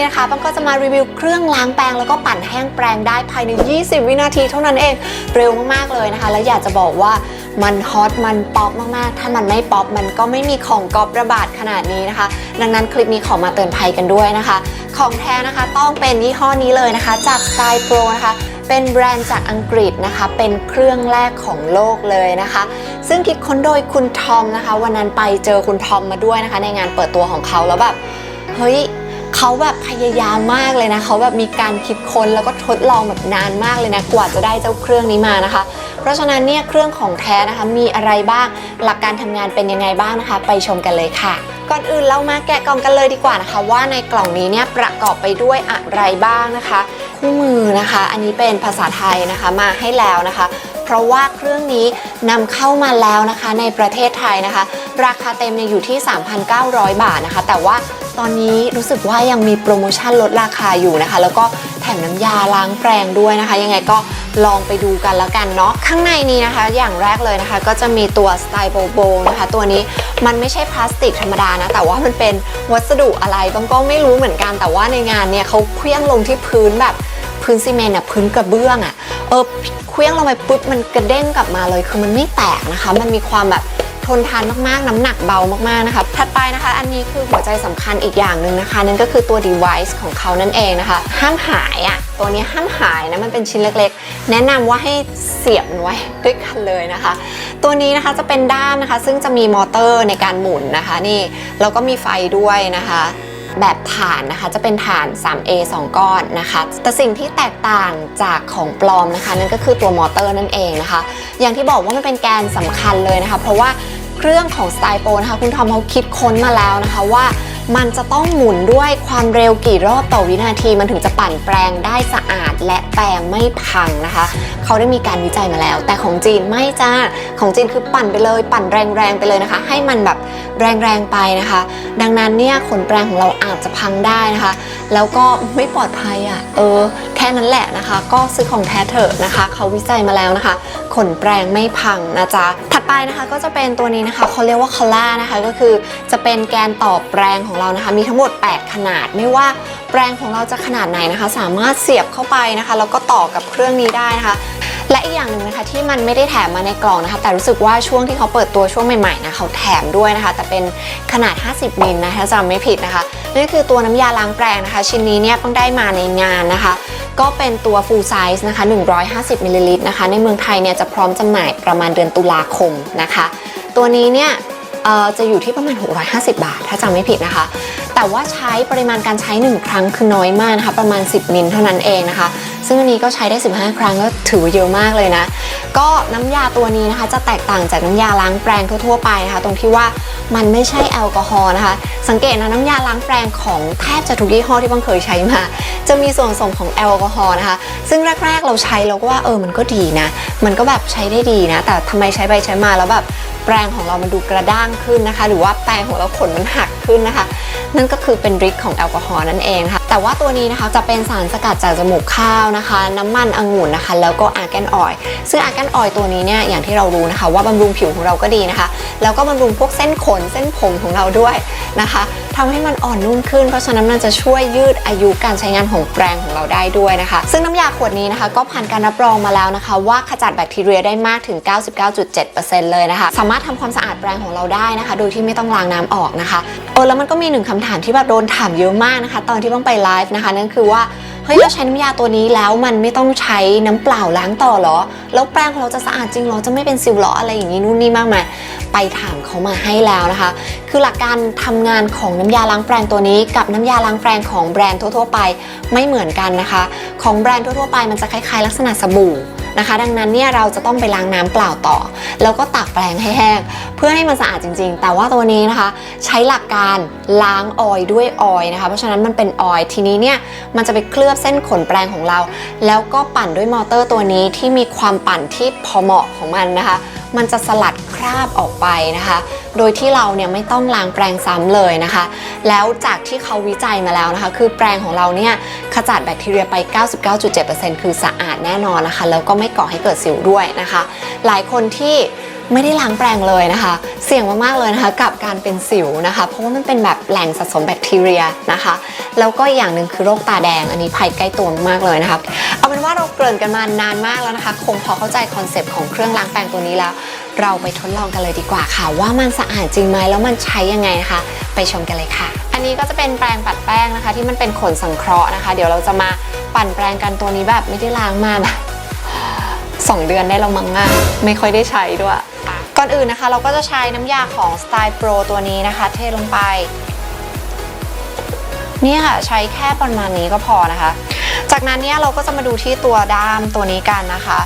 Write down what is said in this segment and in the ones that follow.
นี้นะคะปังก็จะมารีวิวเครื่องล้างแปรงแล้วก็ปั่นแห้งแปรงได้ภายใน 20 วินาทีเท่านั้นเองเร็วมากๆเลยนะคะ แล้วอยากจะบอกว่ามันฮอตมันป๊อปมากๆ ถ้ามันไม่ป๊อปมันก็ไม่มีของก๊อประบาดขนาดนี้นะคะ ดังนั้นคลิปนี้ขอมาเตือนภัยกันด้วยนะคะ ของแท้นะคะต้องเป็นยี่ห้อนี้เลยนะคะ จาก Style Pro นะคะเป็นแบรนด์จากอังกฤษนะคะ เป็นเครื่องแรกของโลกเลยนะคะ ซึ่งคิดค้นโดยคุณทอมนะคะ วันนั้นไปเจอคุณทอมมาด้วยนะคะ ในงานเปิดตัวของเขาแล้วแบบ เฮ้ย เขาแบบพยายามมากเลยนะเขาแบบมีการคิดค้นแล้วก็ทดลองแบบนานมากเลยนะกว่าจะได้เจ้าเครื่องนี้มานะคะ เพราะฉะนั้นเนี่ยเครื่องของแท้นะคะมีอะไรบ้างหลักการทำงานเป็นยังไงบ้างนะคะ ไปชมกันเลยค่ะ ก่อนอื่นเรามาแกะกล่องกันเลยดีกว่านะคะ ว่าในกล่องนี้เนี่ยประกอบไปด้วยอะไรบ้างนะคะ คู่มือนะคะ อันนี้เป็นภาษาไทยนะคะมาให้แล้วนะคะเพราะว่าเครื่องนี้นำเข้ามาแล้วนะคะในประเทศไทยนะคะ ราคาเต็มเนี่ยอยู่ที่ 3,900 บาทนะคะ แต่ว่า ตอนนี้รู้สึกว่ายังมีโปรโมชั่นลดราคาอยู่นะคะ แล้วก็แถมน้ำยาล้างแปรงด้วยนะคะ ยังไงก็ลองไปดูกันแล้วกันเนาะข้างในนี้นะคะ อย่างแรกเลยนะคะ ก็จะมีตัว s t y l e b o นะคะ ตัวนี้มันไม่ใช่พลาสติกธรรมดานะ แต่ว่ามันเป็นวัสดุอะไรบางก็ไม่รู้เหมือนกัน แต่ว่าในงานเนี่ยเขาเคลี้ยงลงที่พื้นแบบพื้นซีเมนต์อะพื้นกระเบื้องอะเออเคลี้ยงลงไปปุ๊บมันกระเด้งกลับมาเลย คือมันไม่แตกนะคะ มันมีความแบบ ทนทานมากๆ น้ำหนักเบามากๆนะคะถัดไปนะคะ อันนี้คือหัวใจสำคัญอีกอย่างหนึ่งนะคะ นั่นก็คือตัว device ของเขานั่นเองนะคะ ห้ามหายอะตัวนี้ห้ามหายนะมันเป็นชิ้นเล็กๆ แนะนำว่าให้เสียบมันไว้ด้วยกันเลยนะคะ ตัวนี้นะคะจะเป็นด้ามนะคะ ซึ่งจะมีมอเตอร์ในการหมุนนะคะนี่แล้วก็มีไฟด้วยนะคะ แบบฐานนะคะ จะเป็นฐาน 3A 2 ก้อนนะคะ แต่สิ่งที่แตกต่างจากของปลอมนะคะ นั่นก็คือตัวมอเตอร์นั่นเองนะคะ อย่างที่บอกว่ามันเป็นแกนสำคัญเลยนะคะ เพราะว่าเครื่องของสไตล์โปนะคะคุณทอมเขาคิดค้นมาแล้วนะคะว่า มันจะต้องหมุนด้วยความเร็วกี่รอบต่อวินาที มันถึงจะปั่นแปรงได้สะอาดและแปรงไม่พังนะคะ เขาได้มีการวิจัยมาแล้ว แต่ของจีนไม่จ้าของจีนคือปั่นไปเลย ปั่นแรงๆไปเลยนะคะ ให้มันแบบแรงๆไปนะคะ ดังนั้นเนี่ยขนแปรงของเราอาจจะพังได้นะคะ แล้วก็ไม่ปลอดภัยอะเออแค่นั้นแหละนะคะ ก็ซื้อของแท้เถอะนะคะ เขาวิจัยมาแล้วนะคะ ขนแปรงไม่พังนะจ๊ะถัดไปนะคะก็จะเป็นตัวนี้นะคะเขาเรียกว่าคอล่านะคะก็คือ จะเป็นแกนต่อแปรงของเรานะคะ มีทั้งหมด 8 ขนาด ไม่ว่าแปรงของเราจะขนาดไหนนะคะ สามารถเสียบเข้าไปนะคะแล้วก็ต่อกับเครื่องนี้ได้นะคะ และอีกอย่างหนึ่งนะคะที่มันไม่ได้แถมมาในกล่องนะคะ แต่รู้สึกว่าช่วงที่เขาเปิดตัวช่วงใหม่ๆนะเขาแถมด้วยนะคะ แต่เป็นขนาด 50มิลนะคะจำไม่ผิดนะคะนั่นคือตัวน้ำยาล้างแปรงนะคะ ชิ้นนี้เนี่ยเพิ่งได้มาในงานนะคะ ก็เป็นตัว full size นะคะ 150มิลลิลิตรนะคะ ในเมืองไทยเนี่ยจะพร้อมจำหน่ายประมาณเดือนตุลาคมนะคะ ตัวนี้เนี่ย จะอยู่ที่ประมาณ 650 บาท ถ้าจำไม่ผิดนะคะแต่ว่าใช้ปริมาณการใช้ 1 ครั้งคือน้อยมากนะคะประมาณ 10 มิลเท่านั้นเองนะคะ ซึ่งอันนี้ก็ใช้ได้ 15 ครั้งก็ถือเยอะมากเลยนะ ก็น้ำยาตัวนี้นะคะ จะแตกต่างจากน้ำยาล้างแปรงทั่วๆไปนะคะ ตรงที่ว่ามันไม่ใช่แอลกอฮอล์นะคะ สังเกตนะน้ำยาล้างแปรงของแทบจะทุกยี่ห้อที่บังเคยใช้มา จะมีส่วนผสมของแอลกอฮอล์นะคะ ซึ่งแรก ๆ เราใช้เราก็ว่าเออมันก็ดีนะ มันก็แบบใช้ได้ดีนะ แต่ทำไมใช้ไปใช้มาแล้วแบบแปรงของเรามันดูกระด้างขึ้นนะคะ หรือว่าแปรงของเราขนมันหักขึ้นนะคะนั่นก็คือเป็นฤทธิ์ของแอลกอฮอล์นั่นเองค่ะแต่ว่าตัวนี้นะคะจะเป็นสารสกัดจากจมูกข้าวนะคะ น้ำมันองุ่นนะคะ แล้วก็อาร์แกนออยล์ซึ่งอาร์แกนออยล์ตัวนี้เนี่ยอย่างที่เรารู้นะคะ ว่าบำรุงผิวของเราก็ดีนะคะ แล้วก็บำรุงพวกเส้นขนเส้นผมของเราด้วย นะคะทำให้มันอ่อนนุ่มขึ้น เพราะฉะนั้นมันจะช่วยยืดอายุการใช้งานของแปรงของเราได้ด้วยนะคะ ซึ่งน้ำยาขวดนี้นะคะ ก็ผ่านการรับรองมาแล้วนะคะ ว่าขจัดแบคทีเรียได้มากถึง 99.7%เลยนะคะ สามารถทำความสะอาดแปรงของเราได้นะคะ โดยที่ไม่ต้องล้างน้ำออกนะคะเออแล้วมันก็มีหนึ่งคำถามที่แบบโดนถามเยอะมากนะคะ ตอนที่ต้องไปไลฟ์นะคะนั่นคือว่า ฮ้ยเราใช้น้ำยาตัวนี้แล้วมันไม่ต้องใช้น้ำเปล่าล้างต่อเหรอ แล้วแปรงของเราจะสะอาดจริงเหรอจะไม่เป็นสิวเหรออะไรอย่างนี้นู่นนี่มากมายไปถามเขามาให้แล้วนะคะ คือหลักการทำงานของน้ำยาล้างแปรงตัวนี้ กับน้ำยาล้างแปรงของแบรนด์ทั่วๆไปไม่เหมือนกันนะคะ ของแบรนด์ทั่วๆไปมันจะคล้ายๆ ลักษณะสบู่ นะคะ ดังนั้นเนี่ยเราจะต้องไปล้างน้ำเปล่าต่อ แล้วก็ตากแปรงให้แห้งเพื่อให้มันสะอาดจริง ๆ แต่ว่าตัวนี้นะคะ ใช้หลักการล้างออยด้วยออยนะคะ เพราะฉะนั้นมันเป็นออยทีนี้เนี่ยมันจะไปเคลือบเส้นขนแปรงของเรา แล้วก็ปั่นด้วยมอเตอร์ตัวนี้ที่มีความปั่นที่พอเหมาะของมันนะคะ มันจะสลัดคราบออกไปนะคะ โดยที่เราเนี่ยไม่ต้องล้างแปรงซ้ำเลยนะคะ แล้วจากที่เขาวิจัยมาแล้วนะคะ คือแปรงของเราเนี่ยขจัดแบคทีเรียไป 99.7%คือสะอาดแน่นอนนะคะ แล้วก็ไม่ก่อให้เกิดสิวด้วยนะคะ หลายคนที่ไม่ได้ล้างแปรงเลยนะคะ เสี่ยงมากๆเลยนะคะกับการเป็นสิวนะคะ เพราะว่ามันเป็นแบบแหล่งสะสมแบคทีเรียนะคะ แล้วก็อย่างหนึ่งคือโรคตาแดงอันนี้ภัยใกล้ตัวมากเลยนะคะ เอาเป็นว่าเราเกริ่นกันมานานมากแล้วนะคะ คงพอเข้าใจคอนเซปต์ของเครื่องล้างแปรงตัวนี้แล้ว เราไปทดลองกันเลยดีกว่าค่ะ ว่ามันสะอาดจริงไหมแล้วมันใช้ยังไงนะคะ ไปชมกันเลยค่ะ อันนี้ก็จะเป็นแปรงปัดแป้งนะคะ ที่มันเป็นขนสังเคราะห์นะคะ เดี๋ยวเราจะมาปั่นแปรงกันตัวนี้แบบไม่ได้ล้างมาแบบสองเดือนได้แล้วมั้งอะไม่ค่อยได้ใช้ด้วยก่อนอื่นนะคะ เราก็จะใช้น้ำยาของ Style Pro ตัวนี้นะคะ เทลงไปนี่ค่ะใช้แค่ประมาณนี้ก็พอนะคะ จากนั้นเนี่ยเราก็จะมาดูที่ตัวด้ามตัวนี้กันนะคะ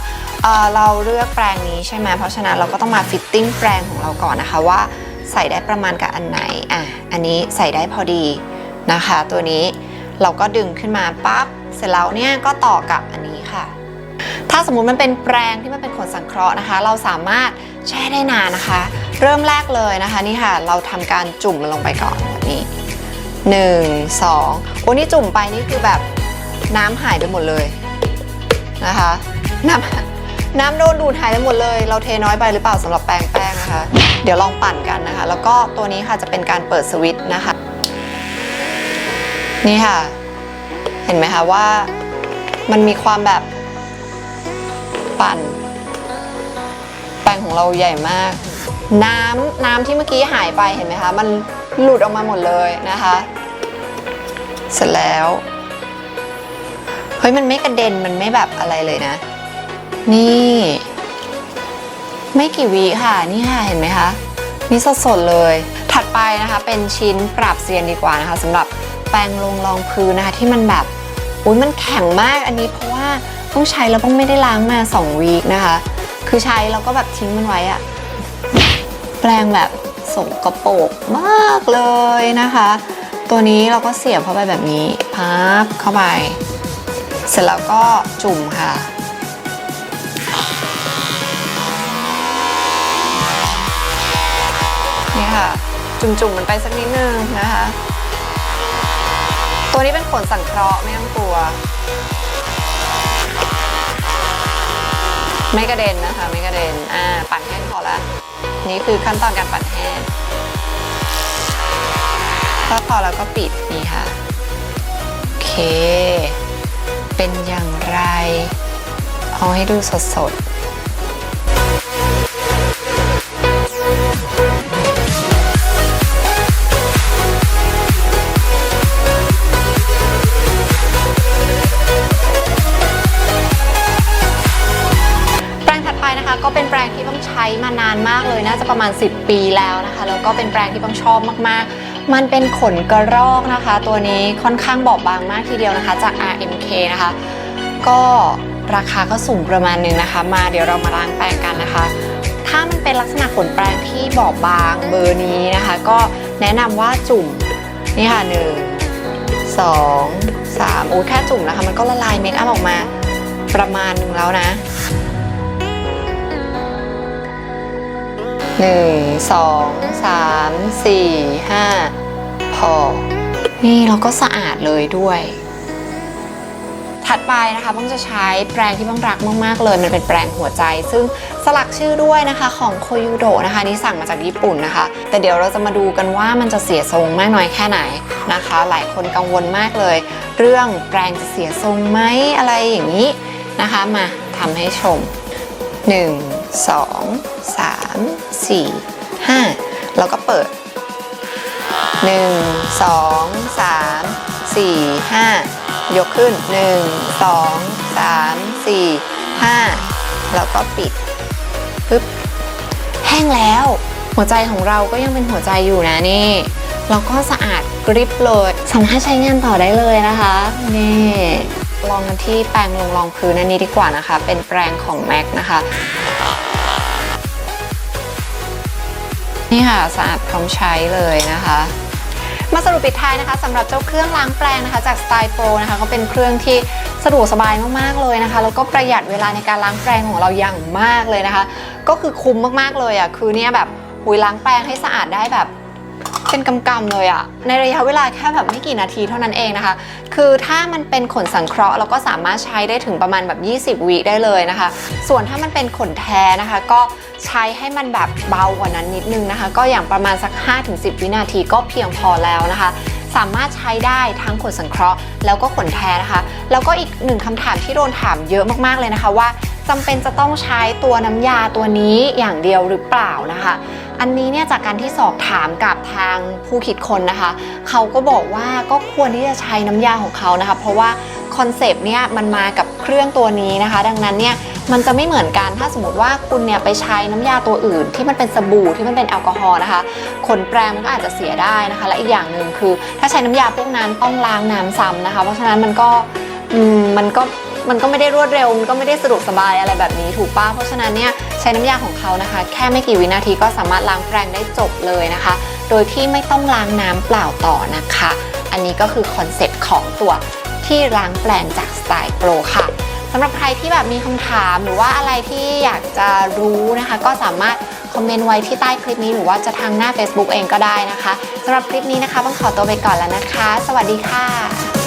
เอ่อเราเลือกแปรงนี้ใช่ไหมเพราะฉะนั้นเราก็ต้องมาฟิตติ้งแปรงของเราก่อนนะคะว่าใส่ได้ประมาณกับอันไหนอะอันนี้ใส่ได้พอดีนะคะ ตัวนี้เราก็ดึงขึ้นมาปั๊บเสร็จแล้วเนี่ยก็ต่อกับอันนี้ค่ะ ถ้าสมมุติมันเป็นแปรงที่มันเป็นขนสังเคราะห์นะคะ เราสามารถแช่ได้นานนะคะ เริ่มแรกเลยนะคะนี่ค่ะ เราทำการจุ่มมันลงไปก่อนแบบนี้หนึ่งสองโอ้นี่จุ่มไปนี่คือแบบน้ำหายไปหมดเลยนะคะน้ำ น้ำโดนดูดหายไปหมดเลย เราเทน้อยไปหรือเปล่าสำหรับแปรงแป้งนะคะ เดี๋ยวลองปั่นกันนะคะ แล้วก็ตัวนี้ค่ะจะเป็นการเปิดสวิตช์นะคะ นี่ค่ะ เห็นไหมคะว่ามันมีความแบบปั่น แปรงของเราใหญ่มาก น้ำน้ำที่เมื่อกี้หายไปเห็นไหมคะ มันหลุดออกมาหมดเลยนะคะ เสร็จแล้ว เฮ้ยมันไม่กระเด็นมันไม่แบบอะไรเลยนะ นี่ ไม่กี่วิค่ะนี่ค่ะเห็นไหมคะนี่สดๆเลย ถัดไปนะคะเป็นชิ้นปรับเซียนดีกว่านะคะสำหรับแปรงลงรองพื้นนะคะ ที่มันแบบอุ้ยมันแข็งมากอันนี้เพราะว่าต้องใช้แล้วต้องไม่ได้ล้างมา2วีคนะคะ คือใช้แล้วก็แบบทิ้งมันไว้อะแปรงแบบสกปรกมากเลยนะคะ ตัวนี้เราก็เสียบเข้าไปแบบนี้พับเข้าไป เสร็จแล้วก็จุ่มค่ะ ค่ะ จุ่มๆมันไปสักนิดนึงนะคะ ตัวนี้เป็นขนสังเคราะห์ไม่ต้องกลัว ไม่กระเด็นนะคะ ไม่กระเด็น อ่า ปั่นแห้งพอละนี่คือขั้นตอนการปั่นแห้งถ้าพอแล้วก็ปิดนี่ค่ะ โอเค เป็นอย่างไร เอาให้ดูสดๆ มากเลยน่าจะประมาณ 10 ปีแล้วนะคะแล้วก็เป็นแปรงที่ต้องชอบมากๆ มันเป็นขนกระรอกนะคะ ตัวนี้ค่อนข้างบอบบางมากทีเดียวนะคะ จาก RMK นะคะ ก็ราคาก็สูงประมาณนึงนะคะ มาเดี๋ยวเรามาล้างแปรงกันนะคะ ถ้ามันเป็นลักษณะขนแปรงที่บอบบางเบอร์นี้นะคะ ก็แนะนำว่าจุ่มนี่ค่ะหนึ่งสองสามโอ้แค่จุ่มนะคะ มันก็ละลายเมคอัพออกมาประมาณนึงแล้วนะ หนึ่งสองสามสี่ห้าพอ นี่เราก็สะอาดเลยด้วย ถัดไปนะคะเพิ่งจะใช้แปรงที่พิ่งรักมากๆเลย มันเป็นแปรงหัวใจ ซึ่งสลักชื่อด้วยนะคะของโคยูโดนะคะนี่สั่งมาจากญี่ปุ่นนะคะ แต่เดี๋ยวเราจะมาดูกันว่ามันจะเสียทรงมากน้อยแค่ไหนนะคะ หลายคนกังวลมากเลย เรื่องแปรงจะเสียทรงไหมอะไรอย่างนี้นะคะ มาทำให้ชม 1 2 3 4 5 แล้วก็เปิด 1 2 3 4 5 ยกขึ้น 1 2 3 4 5 แล้วก็ปิดปึ๊บแห้งแล้ว หัวใจของเราก็ยังเป็นหัวใจอยู่นะนี่แล้วก็สะอาดกริบเลยสามารถใช้งานต่อได้เลยนะคะ นี่ลองกันที่แปรงลงรองพื้นอันนี้ดีกว่านะคะ เป็นแปรงของ MAC นะคะ นี่ค่ะสะอาดพร้อมใช้เลยนะคะมาสรุปปิดท้ายนะคะสำหรับเจ้าเครื่องล้างแปรงนะคะ จาก Style Pro นะคะก็เป็นเครื่องที่สะดวกสบายมากๆเลยนะคะ แล้วก็ประหยัดเวลาในการล้างแปรงของเราอย่างมากเลยนะคะ ก็คือคุ้มมากๆเลยอะคือเนี่ยแบบหุยล้างแปรงให้สะอาดได้แบบ เป็นกำกำๆเลยอะในระยะเวลาแค่แบบไม่กี่นาทีเท่านั้นเองนะคะ คือถ้ามันเป็นขนสังเคราะห์เราก็สามารถใช้ได้ถึงประมาณแบบ 20 วิได้เลยนะคะ ส่วนถ้ามันเป็นขนแท้นะคะ ก็ใช้ให้มันแบบเบากว่านั้นนิดนึงนะคะ ก็อย่างประมาณสัก 5-10 วินาทีก็เพียงพอแล้วนะคะสามารถใช้ได้ทั้งขนสังเคราะห์แล้วก็ขนแท้นะคะ แล้วก็อีกหนึ่งคำถามที่โดนถามเยอะมากๆเลยนะคะว่าจำเป็นจะต้องใช้ตัวน้ำยาตัวนี้อย่างเดียวหรือเปล่านะคะ อันนี้เนี่ยจากการที่สอบถามกับทางผู้คิดคนนะคะเขาก็บอกว่าก็ควรที่จะใช้น้ำยาของเขานะคะ เพราะว่าคอนเซปต์เนี่ยมันมากับเครื่องตัวนี้นะคะ ดังนั้นเนี่ยมันจะไม่เหมือนกันถ้าสมมติว่าคุณเนี่ยไปใช้น้ำยาตัวอื่น ที่มันเป็นสบู่ที่มันเป็นแอลกอฮอล์นะคะขนแปรงมันก็อาจจะเสียได้นะคะ และอีกอย่างหนึ่งคือ ถ้าใช้น้ำยาพวกนั้นต้องล้างน้ำซ้ำนะคะ เพราะฉะนั้นมันก็มันก็มันก็ไม่ได้รวดเร็วมันก็ไม่ได้สะดวกสบายอะไรแบบนี้ถูกป่ะเพราะฉะนั้นเนี่ย ช้น้ำยาของเขานะคะ แค่ไม่กี่วินาทีก็สามารถล้างแปรงได้จบเลยนะคะ โดยที่ไม่ต้องล้างน้ำเปล่าต่อนะคะ อันนี้ก็คือคอนเซ็ปต์ของตัวที่ล้างแปรงจากสไตล์โปรค่ะสำหรับใครที่แบบมีคำถามหรือว่าอะไรที่อยากจะรู้นะคะ ก็สามารถคอมเมนต์ไว้ที่ใต้คลิปนี้หรือว่าจะทางหน้า Facebook เองก็ได้นะคะสำหรับคลิปนี้นะคะต้องขอตัวไปก่อนแล้วนะคะ สวัสดีค่ะ